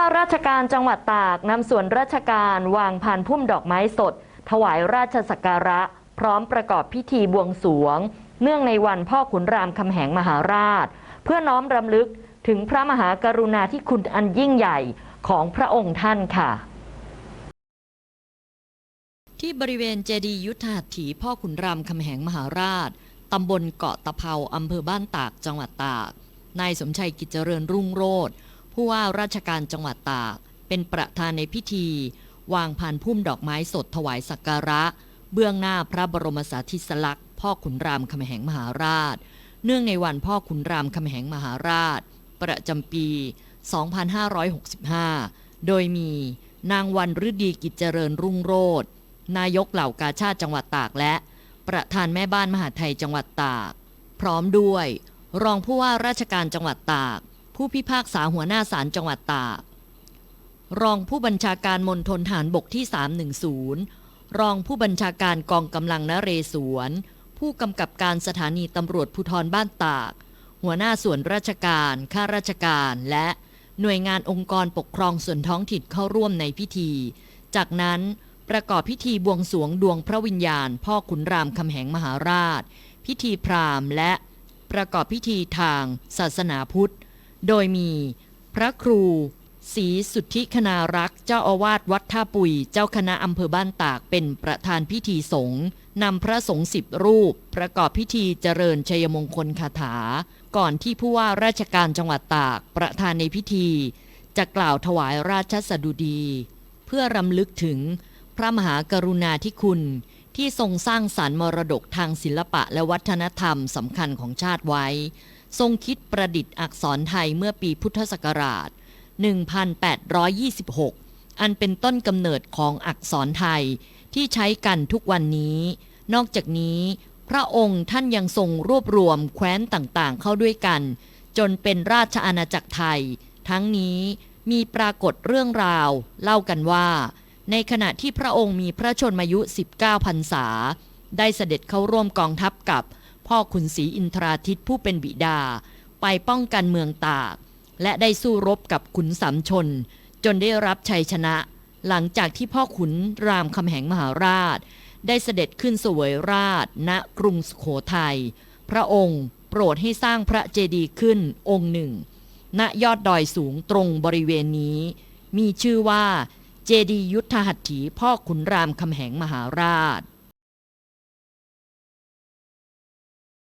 ว่าราชการจังหวัดตากนำส่วนราชการวางพานพุ่มดอกไม้สด ถวายราชสักการะ พร้อมประกอบพิธีบวงสวง เนื่องในวันพ่อขุนรามคำแหงมหาราช เพื่อน้อมรำลึกถึงพระมหากรุณาธิคุณอันยิ่งใหญ่ของพระองค์ท่านค่ะ ที่บริเวณเจดีย์ยุทธหัตถีพ่อขุนรามคำแหงมหาราชตำบลเกาะตะเภาอำเภอบ้านตากจังหวัดตากนายสมชัยกิจเจริญรุ่งโรธ ผู้ว่าราชการจังหวัดตาก เป็นประธานในพิธี วางพานพุ่มดอกไม้สดถวายสักการะ เบื้องหน้าพระบรมสารีสลักษณ์พ่อขุนรามคำแหงมหาราช เนื่องในวันพ่อขุนรามคำแหงมหาราช ประจำปี 2565 โดยมีนางวันฤดีกิจเจริญรุ่งโรธนายกเหล่ากาชาติจังหวัดตากและ ประธานแม่บ้านมหาไทยจังหวัดตาก พร้อมด้วย รองผู้ว่าราชการจังหวัดตาก ผู้พิพากษาหัวหน้าศาลจังหวัดตากรองผู้บัญชาการมณฑลฐานบกที่ 310 รองผู้บัญชาการกองกำลังนเรศวร ผู้กำกับการสถานีตำรวจภูธรบ้านตาก หัวหน้าส่วนราชการ ข้าราชการและหน่วยงานองค์กรปกครองส่วนท้องถิ่นเข้าร่วมในพิธี จากนั้นประกอบพิธีบวงสรวงดวงพระวิญญาณ พ่อขุนรามคำแหงมหาราช พิธีพราหมณ์และประกอบพิธีทางศาสนาพุทธ โดยมีพระครูศรีสุทธิคณารักษ์เจ้าอาวาสวัดท่าปุย เจ้าคณะอำเภอบ้านตากเป็นประธานพิธีสงฆ์นำพระสงฆ์สิบรูป ประกอบพิธีเจริญชัยมงคลคาถา ก่อนที่ผู้ว่าราชการจังหวัดตากประธานในพิธี จะกล่าวถวายราชสดุดี เพื่อรำลึกถึงพระมหากรุณาธิคุณ ที่ทรงสร้างสารรค์มรดกทางศิลปะและวัฒนธรรมสำคัญของชาติไว้ ทรงคิดประดิษฐ์อักษรไทยเมื่อปีพุทธศักราช 1826 อันเป็นต้นกำเนิดของอักษรไทยที่ใช้กันทุกวันนี้ นอกจากนี้พระองค์ท่านยังทรงรวบรวมแคว้นต่างๆ เข้าด้วยกัน จนเป็นราชอาณาจักรไทย ทั้งนี้มีปรากฏเรื่องราว เล่ากันว่า ในขณะที่พระองค์มีพระชนมายุ 19 พรรษา ได้เสด็จเข้าร่วมกองทัพกับ พ่อขุนศรีอินทราทิตผู้เป็นบิดา ไปป้องกันเมืองตาก และได้สู้รบกับขุนสามชน จนได้รับชัยชนะ หลังจากที่พ่อขุนรามคำแหงมหาราช ได้เสด็จขึ้นเสวยราช ณกรุงสุโขทัยพระองค์โปรดให้สร้างพระเจดีย์ขึ้นองค์หนึ่ง ณยอดดอยสูงตรงบริเวณนี้ มีชื่อว่า เจดียุทธหัตถีพ่อขุนรามคำแหงมหาราช